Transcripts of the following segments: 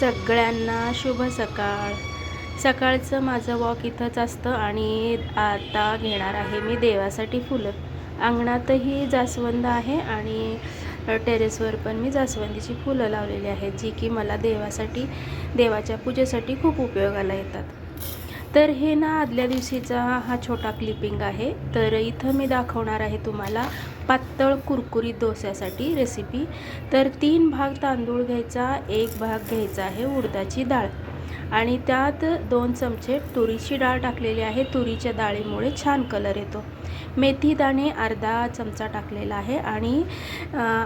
सगळ्यांना शुभ सकाळ. सकाळचं माझं वॉक इथंच असतं आणि आता घेणार आहे मी देवासाठी फुलं. अंगणातही जास्वंद आहे आणि टेरेसवर पण मी जास्वंदीची फुलं लावलेली आहेत जी की मला देवासाठी देवाच्या पूजेसाठी खूप उपयोगाला येतात. तर हे ना आदल्या दिवशीचा हा छोटा क्लिपिंग आहे. तर इथं मी दाखवणार आहे तुम्हाला पातळ कुरकुरीत डोस्यासाठी रेसिपी तर तीन भाग तांदूळ घ्यायचा एक भाग घ्यायचा आहे उडदाची डाळ. आणि त्यात दोन चमचे तुरीची डाळ टाकलेली आहे. तुरीच्या डाळीमुळे छान कलर येतो. मेथी दाणे अर्धा चमचा टाकलेला आहे आणि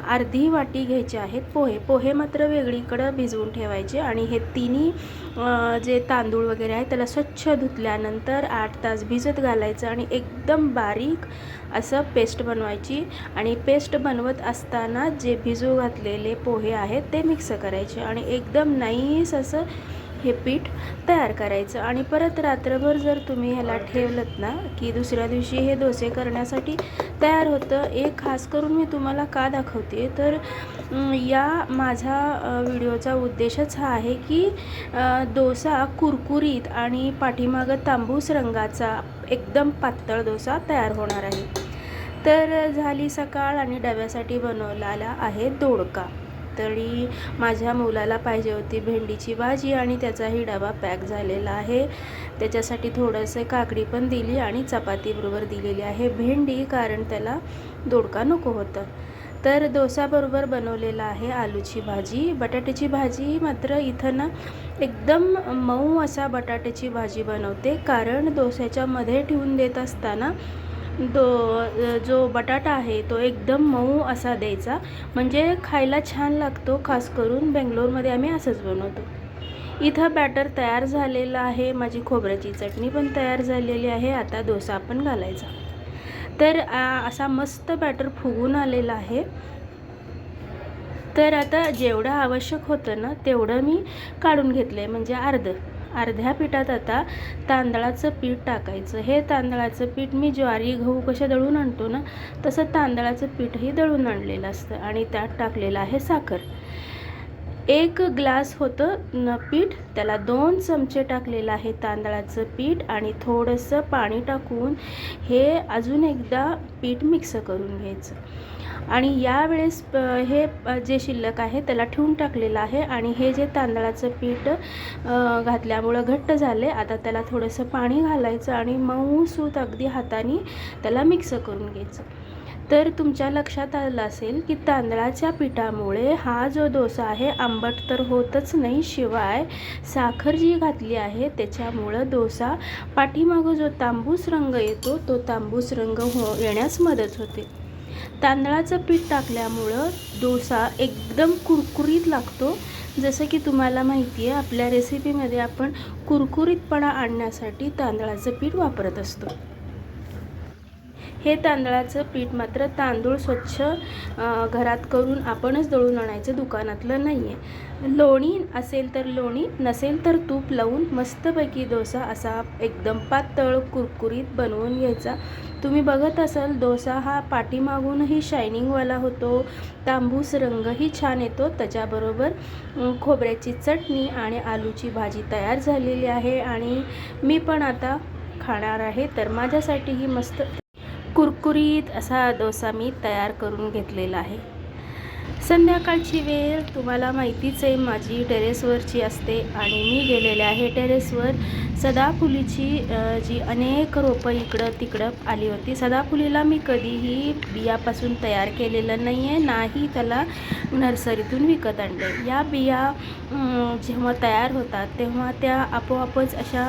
अर्धी वाटी घ्यायचे आहेत पोहे. पोहे मात्र वेगळीकडं भिजवून ठेवायचे आणि हे तिन्ही जे तांदूळ वगैरे आहे त्याला स्वच्छ धुतल्यानंतर आठ तास भिजत घालायचं आणि एकदम बारीक असं पेस्ट बनवायची आणि पेस्ट बनवत असताना जे भिजू घातलेले पोहे आहेत ते मिक्स करायचे आणि एकदम नाईस असं हे पीठ तयार करायचं. आणि परत रात्रभर जर तुम्ही ह्याला ठेवलं ना की दुसऱ्या दिवशी हे डोसे करण्यासाठी तयार होतं एक खास करून मी तुम्हाला का दाखवते? तर या माझा व्हिडिओचा उद्देशच हा आहे की डोसा कुरकुरीत आणि पाठीमागं तांबूस रंगाचा एकदम पातळ डोसा तयार होणार आहे. तर झाली सकाळ आणि डब्यासाठी बनवलेला आहे दोडका. तरी माझ्या मुलाला पाहिजे होती भेंडीची भाजी आणि त्याचाही डबा पॅक झालेला आहे. त्याच्यासाठी थोडंसं काकडी पण दिली आणि चपातीबरोबर दिलेली आहे भेंडी कारण त्याला दोडका नको होतं. तर डोसाबरोबर बनवलेला आहे आलूची भाजी. बटाट्याची भाजी मात्र इथं ना एकदम मऊ असा बटाट्याची भाजी बनवते कारण डोस्याच्यामध्ये ठेवून देत असताना दो जो बटाटा आहे तो एकदम मऊ असा द्यायचा. म्हणजे खायला छान लागतो खास करून बेंगलोरमध्ये आम्ही असंच बनवतो. इथं बॅटर तयार झालेलं आहे माझी खोबऱ्याची चटणी पण तयार झालेली आहे आता डोसा पण घालायचा. तर असा मस्त बॅटर फुगून आलेला आहे. तर आता जेवढं आवश्यक होतं ना तेवढं मी काढून घेतलं आहे म्हणजे अर्धं. अर्ध्या पिठात आता तांदळाचं पीठ टाकायचं. हे तांदळाचं पीठ मी ज्वारी गहू कशा दळून आणतो ना तसं तांदळाचं पीठही दळून आणलेलं असतं आणि त्यात टाकलेलं आहे साखर. एक ग्लास होतं पीठ त्याला दोन चमचे टाकलेलं आहे तांदळाचं पीठ आणि थोडंसं पाणी टाकून हे अजून एकदा पीठ मिक्स करून घ्यायचं. आणि यावेळेस प- हे जे शिल्लक आहे त्याला ठेवून टाकलेलं आहे आणि हे जे तांदळाचं पीठ घातल्यामुळं घट्ट झाले आता त्याला थोडंसं पाणी घालायचं आणि मऊ सूत अगदी हाताने त्याला मिक्स करून घ्यायचं. तर तुमच्या लक्षात आलं असेल की तांदळाच्या पिठामुळे हा जो डोसा आहे आंबट तर होतच नाही शिवाय साखर जी घातली आहे त्याच्यामुळं डोसा पाठीमागं जो तांबूस रंग येतो तो तांबूस रंग हो येण्यास मदत होते. तांदळाचं पीठ टाकल्यामुळं डोसा एकदम कुरकुरीत लागतो. जसं की तुम्हाला माहिती आहे आपल्या रेसिपीमध्ये आपण कुरकुरीतपणा आणण्यासाठी तांदळाचं पीठ वापरत असतो. हे तांदळाचं पीठ मात्र तांदूळ स्वच्छ घरात करून आपणच दळून आणायचं दुकानातलं नाही आहे लोणी असेल तर लोणी नसेल तर तूप लावून मस्तपैकी डोसा असा एकदम पातळ कुरकुरीत बनवून घ्यायचा. तुम्ही बघत असाल डोसा हा पाठीमागूनही शायनिंगवाला होतो. तांबूस रंगही छान येतो. त्याच्याबरोबर खोबऱ्याची चटणी आणि आलूची भाजी तयार झालेली आहे. आणि मी पण आता खाणार आहे तर माझ्यासाठीही मस्त कुरकुरीत असा डोसा मी तयार करून घेतलेला आहे. संध्याकाळची वेळ तुम्हाला माहितीच आहे माझी टेरेसवरची असते आणि मी गेलेले आहे टेरेसवर. सदाफुलीची जी अनेक रोपं इकडं तिकडं आली होती सदाफुलीला मी कधीही बियापासून तयार केलेलं नाही आहे नाही त्याला नर्सरीतून विकत आणलं या बिया जेव्हा तयार होतात तेव्हा त्या आपोआपच अशा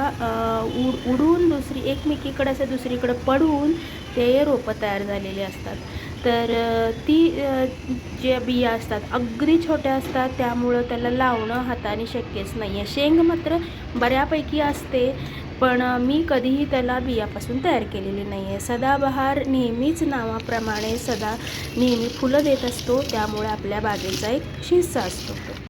उड उडून दुसरी एकमेकीकडे असं दुसरीकडे पडून ते रोपं तयार झालेली असतात. तर ती ज्या बिया असतात अगदी छोट्या असतात त्यामुळं त्याला लावणं हाताने शक्यच नाही आहे शेंग मात्र बऱ्यापैकी असते पण मी कधीही त्याला बियापासून तयार केलेली नाही आहे सदाबहार नेहमीच नावाप्रमाणे सदा नेहमी फुलं देत असतो त्यामुळे आपल्या बागेचा एक शिस्सा असतो तो.